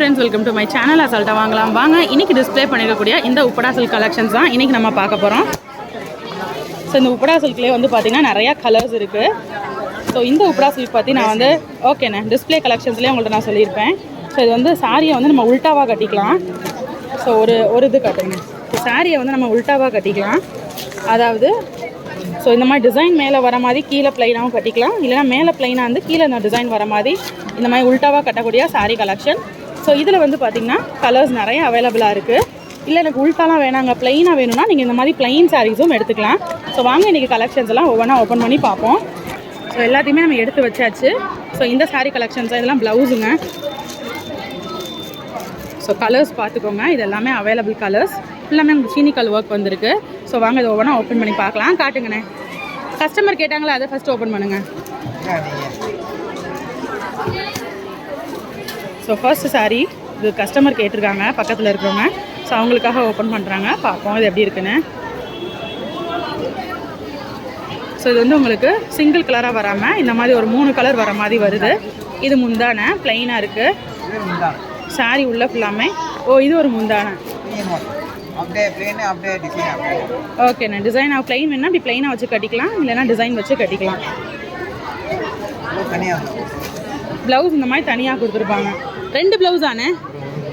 Friends welcome to my channel அசால்ட்டாக வாங்கலாம். வாங்க இன்னைக்கு டிஸ்ப்ளே பண்ணிருக்கக்கூடிய இந்த உப்படா சில்க் கலெக்ஷன்ஸ் தான் இன்னைக்கு நம்ம பார்க்க போகிறோம் ஸோ இந்த உப்படா சில்க்லேயே வந்து பார்த்தீங்கன்னா நிறையா கலர்ஸ் இருக்குது ஸோ இந்த உப்படா சில்க் பற்றி நான் வந்து ஓகேண்ணே டிஸ்ப்ளே கலெக்ஷன்ஸ்லேயே உங்கள்ட்ட நான் சொல்லியிருப்பேன். ஸோ இது வந்து சாரியை வந்து நம்ம உல்ட்டாவாக கட்டிக்கலாம். ஸோ ஒரு ஒரு இது கட்டுங்க. சாரியை வந்து நம்ம உல்ட்டாவாக கட்டிக்கலாம். அதாவது ஸோ இந்த மாதிரி டிசைன் மேலே வர மாதிரி கீழே ப்ளைனாகவும் கட்டிக்கலாம். இல்லைனா மேலே ப்ளைனாக வந்து கீழே இந்த டிசைன் வர மாதிரி இந்த மாதிரி உல்ட்டாவாக கட்டக்கூடிய சாரீ கலெக்ஷன் ஸோ இதில் வந்து பார்த்திங்கன்னா கலர்ஸ் நிறைய அவைலபிளாக இருக்குது இல்லை எனக்கு உல்ட்டாலாம் வேணாங்க. ப்ளைனாக வேணும்னா நீங்கள் இந்த மாதிரி ப்ளைன் சாரீஸும் எடுத்துக்கலாம். ஸோ வாங்க இன்றைக்கி கலெக்ஷன்ஸ் எல்லாம் ஒவ்வொன்றா ஓப்பன் பண்ணி பார்ப்போம். ஸோ எல்லாத்தையுமே நம்ம எடுத்து வச்சாச்சு. ஸோ இந்த சாரீ கலெக்ஷன்ஸ் இதெல்லாம் ப்ளவுஸுங்க ஸோ கலர்ஸ் பார்த்துக்கோங்க. இது எல்லாமே அவைலபிள் கலர்ஸ் எல்லாமே உங்களுக்கு சீனிக்கல் ஒர்க் வந்திருக்கு. ஸோ வாங்க இதை ஒவ்வொன்றா ஓப்பன் பண்ணி பார்க்கலாம். காட்டுங்கண்ணே. கஸ்டமர் கேட்டாங்களா? அதை ஃபஸ்ட்டு ஓப்பன் பண்ணுங்கள் ஸோ ஃபர்ஸ்ட் saree இது கஸ்டமர் கேட்டிருக்காங்க பக்கத்தில் இருக்கிறவங்க. ஸோ அவங்களுக்காக ஓப்பன் பண்ணுறாங்க பார்ப்போம் இது எப்படி இருக்குன்னு. ஸோ இது வந்து உங்களுக்கு சிங்கிள் கலராக வராமல் இந்த மாதிரி ஒரு மூணு கலர் வர மாதிரி வருது. இது முந்தான பிளைனாக இருக்குது saree உள்ள ஃபுல்லாமே ஓ இது ஒரு முந்தான. ஓகேண்ணே டிசைன் பிளைன் வேணா இப்படி பிளைனாக வச்சு கட்டிக்கலாம். இல்லைன்னா டிசைன் வச்சு கட்டிக்கலாம். ப்ளவுஸ் இந்த மாதிரி தனியாக கொடுத்துருப்பாங்க. ரெண்டு ப்ளவுஸ் தானே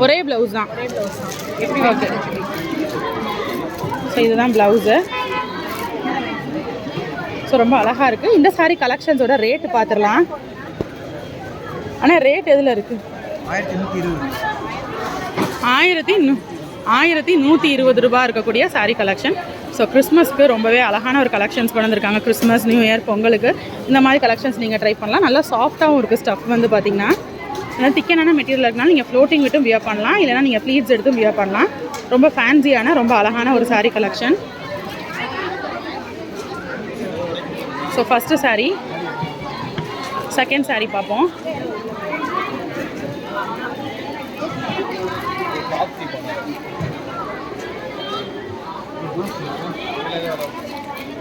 ஒரே ப்ளவுஸ் தான். ஓகே ஸோ இதுதான் ப்ளவுஸு ஸோ ரொம்ப அழகாக இருக்குது இந்த சாரீ கலெக்ஷன்ஸோட ரேட்டு பார்த்துடலாம் ஆனால் ரேட் எதில் இருக்குது ஆயிரத்தி ஆயிரத்தி நூ ஆயிரத்தி நூற்றி இருபது ரூபா இருக்கக்கூடிய சாரீ கலெக்ஷன் ஸோ கிறிஸ்மஸ்க்கு ரொம்பவே அழகான ஒரு கலெக்ஷன்ஸ் கொண்டு வந்திருக்காங்க. கிறிஸ்மஸ் நியூ இயர் பொங்கலுக்கு. இந்த மாதிரி கலெக்ஷன்ஸ் நீங்கள் ட்ரை பண்ணலாம். நல்லா சாஃப்ட்டாகவும் இருக்குது ஸ்டஃப் வந்து பார்த்திங்கன்னா ஏன்னா திக்கனான மெட்டீரியல் இருக்குனால நீங்கள் ஃப்ளோட்டிங் விட்டும் வியர் பண்ணலாம். இல்லைனா நீங்கள் ப்ளீட்ஸ் எடுத்தும் வியர் பண்ணலாம். ரொம்ப ஃபேன்சியான ரொம்ப அழகான ஒரு saree collection so first saree second saree பார்ப்போம்.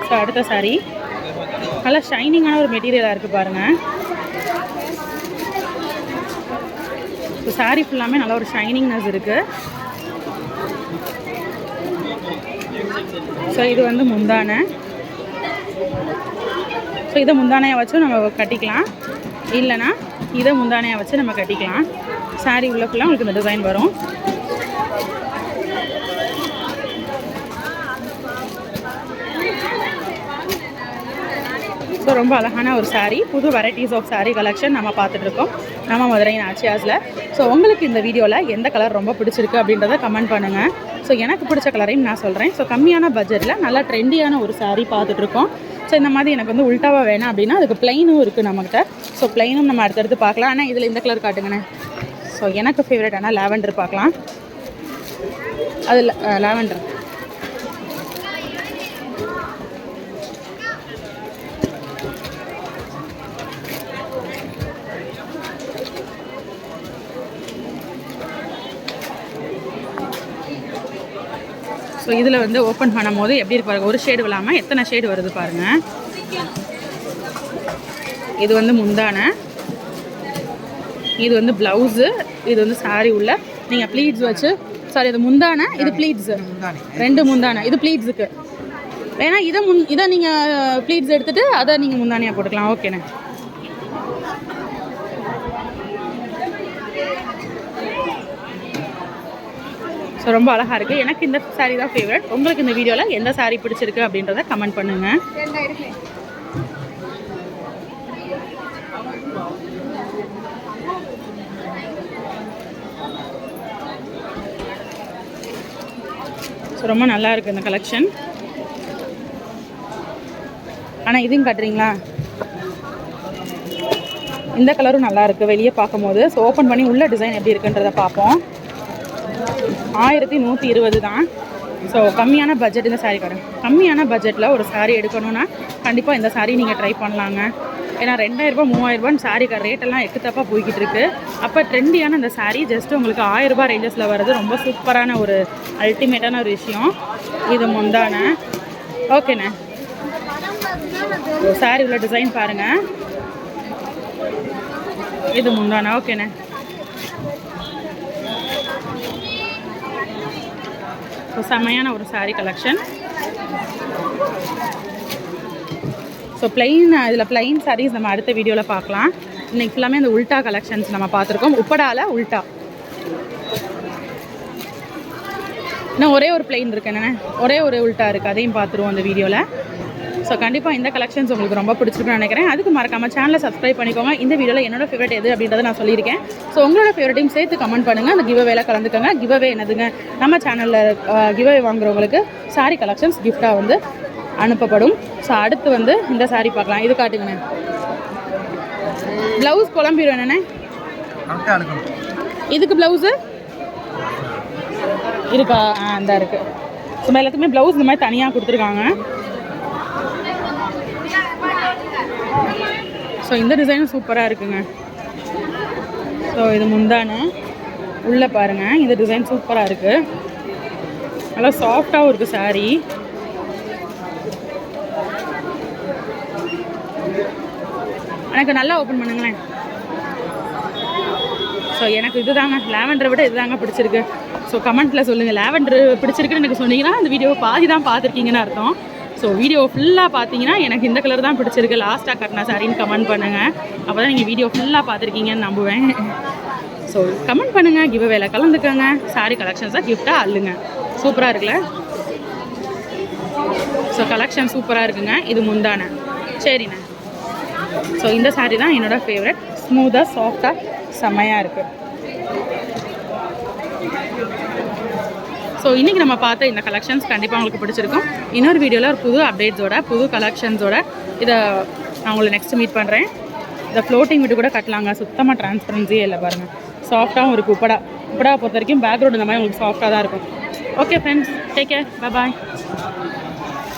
ஸோ அடுத்த சாரீ நல்லா ஷைனிங்கான ஒரு மெட்டீரியலாக இருக்குது பாருங்கள் ஸோ ஃபுல்லாமே நல்ல ஒரு ஷைனிங்னஸ் இருக்குது ஸோ இது வந்து முந்தானை. ஸோ இதை முந்தானையாக வச்சு நம்ம கட்டிக்கலாம். இல்லைன்னா இதை முந்தானையாக வச்சு நம்ம கட்டிக்கலாம். Saree உள்ள ஃபுல்லாக உங்களுக்கு இந்த டிசைன் வரும். ஸோ ரொம்ப அழகான ஒரு சாரீ புது வெரைட்டிஸ் ஆஃப் சாரீ கலெக்ஷன் நம்ம பார்த்துட்ருக்கோம் நம்ம மதுரை ஆச்சியாஸில் ஸோ உங்களுக்கு இந்த வீடியோவில் எந்த கலர் ரொம்ப பிடிச்சிருக்கு அப்படின்றத கமெண்ட் பண்ணுங்கள் ஸோ எனக்கு பிடிச்ச கலரையும் நான் சொல்கிறேன் ஸோ கம்மியான பட்ஜெட்டில் நல்லா ட்ரெண்டியான ஒரு சாரீ பார்த்துட்ருக்கோம். ஸோ இந்த மாதிரி எனக்கு வந்து உல்ட்டாவாக வேணாம் அப்படின்னா அதுக்கு ப்ளைனும் இருக்குது நம்மகிட்ட. ஸோ ப்ளைனும் நம்ம அடுத்தடுத்து பார்க்கலாம். ஆனால் இதில் இந்த கலர் காட்டுங்கண்ணே. ஸோ எனக்கு ஃபேவரட் ஆனால் லாவெண்டர் பார்க்கலாம். அதில் லாவெண்டர் ஸோ இதில் வந்து ஓப்பன் பண்ணும்போது எப்படி இருக்கு பாருங்க ஒரு ஷேடு இல்லாமல் எத்தனை ஷேடு வருது பாருங்க. இது வந்து முந்தான. இது வந்து ப்ளவுஸு இது வந்து saree உள்ள. நீங்கள் ப்ளீட்ஸ் வச்சு சாரி இது முந்தான இது ப்ளீட்ஸு முந்தானி. ரெண்டு முந்தான இது ப்ளீட்ஸுக்கு வேணா இதை முன் இதை நீங்கள் ப்ளீட்ஸ் எடுத்துகிட்டு அதை நீங்கள் முந்தானியாக போட்டுக்கலாம். ஓகேண்ணே ஸோ ரொம்ப அழகாக இருக்குது எனக்கு இந்த saree தான் ஃபேவரட் உங்களுக்கு இந்த வீடியோவில் எந்த saree பிடிச்சிருக்கு அப்படின்றத கமெண்ட் பண்ணுங்கள் ஸோ ரொம்ப நல்லா இருக்குது இந்த கலெக்ஷன் ஆனால் இதையும் காட்டுறீங்களா? இந்த கலரும் நல்லா இருக்குது வெளியே பார்க்கும்போது. ஸோ ஓப்பன் பண்ணி உள்ள டிசைன் எப்படி இருக்குன்றதை பார்ப்போம். ஆயிரத்தி நூற்றி இருபது தான். ஸோ கம்மியான பட்ஜெட் இந்த saree கடை கம்மியான பட்ஜெட்டில் ஒரு சாரீ எடுக்கணும்னா கண்டிப்பாக இந்த saree நீங்கள் ட்ரை பண்ணலாங்க. ஏன்னா ரெண்டாயிரரூபா மூவாயிரரூபான்னு saree ரேட்டெல்லாம் எக்குத்தப்பாக போய்கிட்டு இருக்கு. அப்போ ட்ரெண்டியான அந்த சாரீ ஜஸ்ட் உங்களுக்கு ஆயிரரூபா ரேஞ்சஸில் வர்றது ரொம்ப சூப்பரான ஒரு அல்டிமேட்டான ஒரு விஷயம். இது முந்தான. ஓகேண்ணே சாரீ உள்ள டிசைன் பாருங்கள் இது முந்தானா. ஓகேண்ணே ஸோ செம்மையான ஒரு saree கலெக்ஷன் ஸோ பிளெயின் இதில் பிளெயின் சாரீஸ் நம்ம அடுத்த வீடியோவில் பார்க்கலாம். இன்றைக்கி ஃபுல்லாமே அந்த உல்டா கலெக்ஷன்ஸ் நம்ம பார்த்துருக்கோம். உப்படால உல்டா. இன்னும் ஒரே ஒரு பிளெயின் இருக்கு என்னென்ன? ஒரே ஒரு உல்டா இருக்குது அதையும் பார்த்துருவோம் அந்த வீடியோவில் ஸோ கண்டிப்பாக இந்த கலெக்ஷன்ஸ் உங்களுக்கு ரொம்ப பிடிச்சிருக்குன்னு நினைக்கிறேன். அதுக்கு மறக்காம சேனலை சப்ஸ்கிரைப் பண்ணிக்கோங்க. இந்த வீடியோவில் என்னோட ஃபேவரட் எது அப்படின்றத நான் சொல்லியிருக்கேன். ஸோ உங்களோட ஃபேவரட்டையும் சேர்த்து கமெண்ட் பண்ணுங்கள் அந்த கிவ்அவேல கலந்துக்கோங்க. கிவ்அவே என்னதுங்க? நம்ம சேனலில் கிவ்அவே வாங்குறவங்களுக்கு saree கலெக்ஷன்ஸ் gift-ஆ வந்து அனுப்பப்படும். ஸோ அடுத்து வந்து இந்த saree பார்க்கலாம். இது காட்டுங்கண்ணே. ப்ளவுஸ் குழம்பிடும் என்னண்ணே? இதுக்கு ப்ளவுஸு இருக்கா? ஆ இந்த இருக்கு. ஸோ எல்லாத்துக்குமே ப்ளவுஸ் இந்த மாதிரி தனியாக கொடுத்துருக்காங்க. ஸோ இந்த டிசைனும் சூப்பராக இருக்குங்க. ஸோ இது முந்தான. உள்ளே பாருங்கள் இந்த டிசைன் சூப்பராக இருக்குது நல்லா சாஃப்டாகவும் இருக்குது saree. எனக்கு நல்லா ஓப்பன் பண்ணுங்களேன். ஸோ எனக்கு இதுதாங்க. லேவண்டரை விட இதுதாங்க பிடிச்சிருக்கு. ஸோ கமெண்ட்டில் சொல்லுங்கள் லேவண்டர் பிடிச்சிருக்குன்னு எனக்கு சொன்னீங்கன்னா அந்த வீடியோவை பாதி தான் பார்த்துருக்கீங்கன்னு அர்த்தம். ஸோ வீடியோ ஃபுல்லாக பார்த்தீங்கன்னா எனக்கு இந்த கலர் தான் பிடிச்சிருக்கு. லாஸ்ட்டாக கட்டினா சாரின்னு கமெண்ட் பண்ணுங்கள் அப்போ தான் நீங்கள் வீடியோ ஃபுல்லாக பார்த்துருக்கீங்கன்னு நம்புவேன். ஸோ கமெண்ட் பண்ணுங்கள் கிவ் வேலை கலந்துக்கோங்க. சாரி கலெக்ஷன்ஸாக கிஃப்டாக அள்ளுங்க. சூப்பராக இருக்குல்ல? ஸோ கலெக்ஷன் சூப்பராக இருக்குங்க. இது முந்தான. சரிண்ணே. ஸோ இந்த saree தான் என்னோட ஃபேவரட் ஸ்மூத்தாக சாஃப்டாக செம்மையாக இருக்குது ஸோ இன்றைக்கி நம்ம பார்த்த இந்த கலெக்ஷன்ஸ் கண்டிப்பாக உங்களுக்கு பிடிச்சிருக்கும். இன்னொரு வீடியோவில் ஒரு புது அப்டேட்ஸோட புது கலெக்ஷன்ஸோட இதை நான் உங்களை நெக்ஸ்ட் மீட் பண்ணுறேன் இந்த ஃப்ளோட்டிங் வீடு கூட கட்டலாங்க. சுத்தமாக டிரான்ஸ்பரன்சியே இல்லை பாருங்கள் சாஃப்டாகவும் இருக்கும் உப்படா உப்படா பொறுத்த வரைக்கும் பேக்ரவுண்ட் இந்த மாதிரி உங்களுக்கு சாஃப்டாக தான் இருக்கும். Okay friends take care bye